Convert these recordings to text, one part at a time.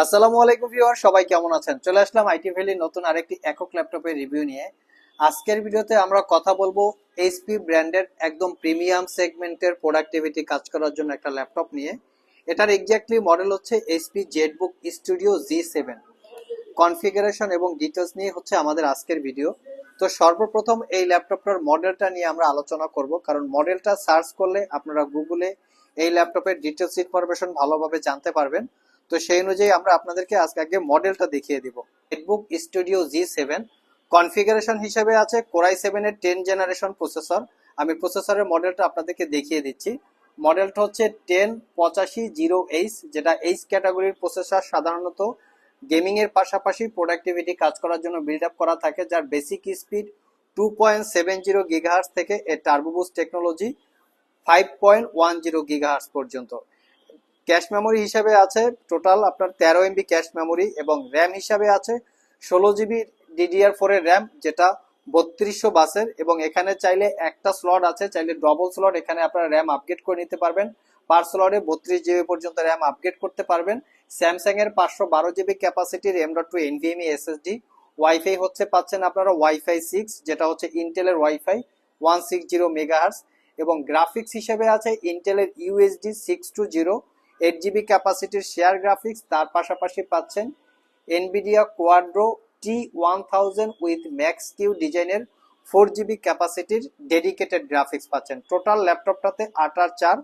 আসসালামু আলাইকুম ভিউয়ার, সবাই কেমন আছেন? চলে আসলাম আইটি ভ্যালি নতুন আরেকটি একক ল্যাপটপের রিভিউ নিয়ে। আজকের ভিডিওতে আমরা কথা বলব এইচপি ব্র্যান্ডের একদম প্রিমিয়াম সেগমেন্টের প্রোডাক্টিভিটি কাজ করার জন্য একটা ল্যাপটপ নিয়ে। এটার এক্স্যাক্টলি মডেল হচ্ছে HP ZBook studio G seven. Configuration এবং ডিটেলস নিয়ে হচ্ছে আমাদের আজকের ভিডিও। তো সর্বপ্রথম এই ল্যাপটপটার মডেলটা নিয়ে আমরা আলোচনা করব, কারণ মডেলটা সার্চ করলে আপনারা গুগলে এই ল্যাপটপের ডিটেলস ইনফরমেশন ভালোভাবে জানতে পারবেন। তো সেই অনুযায়ী আমরা আপনাদেরকে আজকে আগে মডেলটা দেখিয়ে দিব। Netbook studio G seven configuration হিসেবে আছে কোরাই সেভেন এর টেন জেনারেশন প্রসেসর আমি প্রসেসরের মডেলটা আপনাদেরকে দেখিয়ে দিচ্ছি। মডেলটা হচ্ছে টেন পঁচাশি জিরো এইচ যেটা এইচ ক্যাটাগরির প্রসেসর সাধারণত। গেমিং এর পাশাপাশি প্রোডাক্টিভিটি কাজ করার জন্য বিল্ড আপ করা থাকে, যার basic speed two point seven zero gigahertz থেকে এর turbo boost technology five point one zero gigahertz পর্যন্ত। ক্যাশ মেমোরি হিসাবে আছে। টোটাল আপনার তেরো এমবি ক্যাশ মেমোরি এবং র্যাম হিসাবে আছে। ষোলো জিবি ডিডিআর ফোর এর র্যাম যেটা বত্রিশশো বাসের এবং এখানে চাইলে একটা স্লট আছে, চাইলে ডবল স্লট এখানে আপনারা র্যাম আপগ্রেড করে নিতে পারবেন। পার স্লটে বত্রিশ জিবি পর্যন্ত র্যাম আপগ্রেড করতে পারবেন। স্যামসাং এর পাঁচশো বারো GB ক্যাপাসিটির M dot two NVMe SSD wifi হচ্ছে পাচ্ছেন আপনারা ওয়াইফাই সিক্স যেটা হচ্ছে ইন্টেলের wifi one six zero megahertz এবং গ্রাফিক্স হিসেবে আছে ইন্টেলের UHD six two zero eight GB ক্যাপাসিটির share graphics তার পাশাপাশি পাচ্ছেন Nvidia Quadro T one thousand with Max Q ডিজাইনের ফোর জিবি ক্যাপাসিটির ডেডিকেটেড গ্রাফিক্স পাচ্ছেন। টোটাল ল্যাপটপটাতে আট আর চার,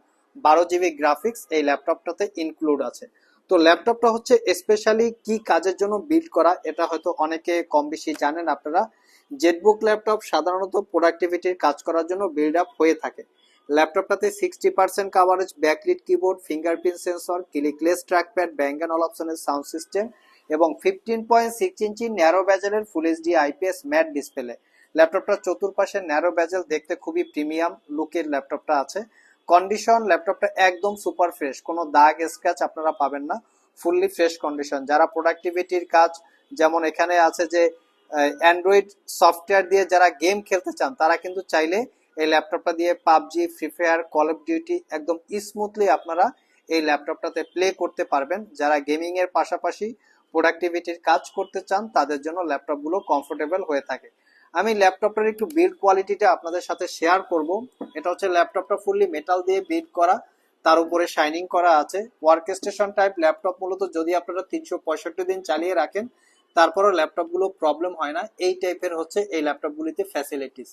বারো জিবি গ্রাফিক্স এই ল্যাপটপটাতে ইনক্লুড আছে। তো ল্যাপটপটা হচ্ছে স্পেশালি কি কাজের জন্য বিল্ড করা, এটা হয়তো অনেকে কম বেশি জানেন আপনারা। জেটবুক ল্যাপটপ সাধারণত প্রোডাক্টিভিটির কাজ করার জন্য বিল্ড আপ হয়ে থাকে। ল্যাপটপটাতে sixty percent coverage backlit keyboard fingerprint sensor clickless trackpad Bang and all অপশনের সাউন্ড সিস্টেম এবং fifteen point six inch narrow ব্যাজেলের full HD IPS matte display ল্যাপটপটার চতুর্পাশে ন্যারো ব্যাজেল দেখতে খুবই প্রিমিয়াম লুকের ল্যাপটপটা আছে। কন্ডিশন ল্যাপটপটা একদম সুপার ফ্রেশ কোনো দাগ স্ক্র্যাচ আপনারা পাবেন না। ফুললি ফ্রেশ কন্ডিশন যারা প্রোডাক্টিভিটির কাজ, যেমন এখানে আছে যে অ্যান্ড্রয়েড সফটওয়্যার দিয়ে যারা গেম খেলতে চান, তারা কিন্তু চাইলে এই ল্যাপটপটা দিয়ে PUBG free fire call of duty একদম স্মুথলি আপনারা এই ল্যাপটপটাতে প্লে করতে পারবেন। যারা গেমিং এর পাশাপাশি প্রোডাক্টিভিটির কাজ করতে চান, তাদের জন্য ল্যাপটপগুলো কমফোর্টেবল হয়ে থাকে। আমি ল্যাপটপটার একটু বিল্ড কোয়ালিটিটা আপনাদের সাথে শেয়ার করব। এটা হচ্ছে ল্যাপটপটা ফুললি মেটাল দিয়ে বিল্ড করা। তার উপরে শাইনিং করা আছে। ওয়ার্ক স্টেশন টাইপ ল্যাপটপ মূলত যদি আপনারা তিনশো পঁয়ষট্টি দিন চালিয়ে রাখেন, তারপরও ল্যাপটপগুলো প্রবলেম হয় না। এই টাইপের হচ্ছে এই ল্যাপটপগুলিতে facilities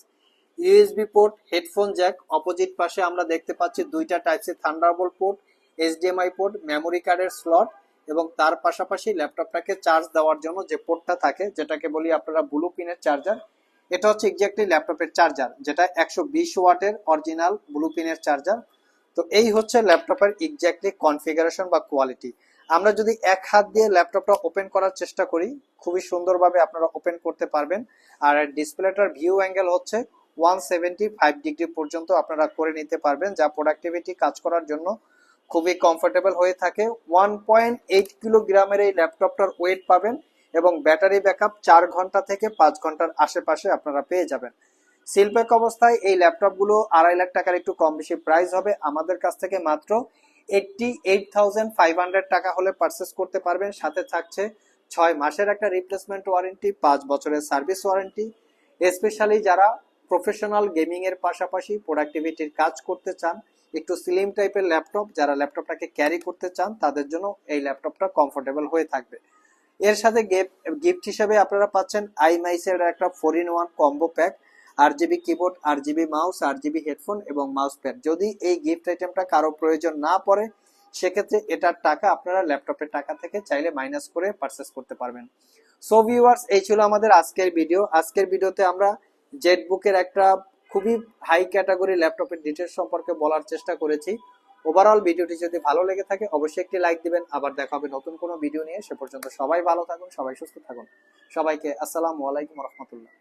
USB port headphone jack opposite পাশে আমরা দেখতে পাচ্ছি দুইটা type C Thunderbolt port HDMI port memory কার্ডের স্লট এবং তার পাশাপাশি ল্যাপটপটাকে চার্জ দেওয়ার জন্য যে পোর্টটা থাকে, যেটাকে বলি আপনারা ব্লু পিনের চার্জার এটা হচ্ছে এক্স্যাক্টলি ল্যাপটপের চার্জার যেটা একশো বিশ ওয়াটের অরিজিনাল ব্লু পিনের চার্জার তো এই হচ্ছে ল্যাপটপের এক্স্যাক্টলি কনফিগারেশন বা কোয়ালিটি আমরা যদি এক হাত দিয়ে ল্যাপটপটা ওপেন করার চেষ্টা করি, খুবই সুন্দরভাবে আপনারা ওপেন করতে পারবেন। আর ডিসপ্লেটার ভিউ অ্যাঙ্গেল হচ্ছে ওয়ান সেভেন্টি ফাইভ ডিগ্রি পর্যন্ত আপনারা করে নিতে পারবেন, যা প্রোডাক্টিভিটি কাজ করার জন্য খুবই কমফোর্টেবল হয়ে থাকে। ওয়ান পয়েন্ট এইট কিলোগ্রামের এই ল্যাপটপটার ওয়েট পাবেন এবং ব্যাটারি ব্যাকআপ চার ঘণ্টা থেকে পাঁচ ঘণ্টার আশেপাশে আপনারা পেয়ে যাবেন। সিলপ্যাক অবস্থায় এই ল্যাপটপগুলো আড়াই লাখ টাকার একটু কম বেশি প্রাইস হবে। আমাদের কাছ থেকে মাত্র eighty eight thousand five hundred টাকা হলে পারচেস করতে পারবেন। সাথে থাকছে ছয় মাসের একটা রিপ্লেসমেন্ট ওয়ারেন্টি পাঁচ বছরের সার্ভিস ওয়ারেন্টি স্পেশালি যারা প্রফেশনাল গেমিং এর পাশাপাশি প্রোডাক্টিভিটির কাজ করতে চান, একটু স্লিম টাইপের ল্যাপটপ, যারা ল্যাপটপটাকে ক্যারি করতে চান, তাদের জন্য এই ল্যাপটপটা কমফোর্টেবল হয়ে থাকবে। এর সাথে গিফট হিসেবে আপনারা পাচ্ছেন আইমাইসের একটা four in one combo pack RGB keyboard RGB mouse RGB headphone এবং মাউস প্যাড যদি এই গিফট আইটেমটা কারও প্রয়োজন না পড়ে, সেক্ষেত্রে এটার টাকা আপনারা ল্যাপটপের টাকা থেকে চাইলে মাইনাস করে পারচেস করতে পারবেন। সো ভিউয়ার্স এই ছিল আমাদের আজকের ভিডিও আজকের ভিডিওতে আমরা জেটবুকের একটা খুবই হাই ক্যাটাগরি ল্যাপটপের ডিটেলস সম্পর্কে বলার চেষ্টা করেছি। ওভারঅল ভিডিওটি যদি ভালো লেগে থাকে, অবশ্যই একটি লাইক দিবেন। আবার দেখা হবে নতুন কোনো ভিডিও নিয়ে। সে পর্যন্ত সবাই ভালো থাকুন, সবাই সুস্থ থাকুন। সবাইকে আসসালামু আলাইকুম রহমতুল্লাহ।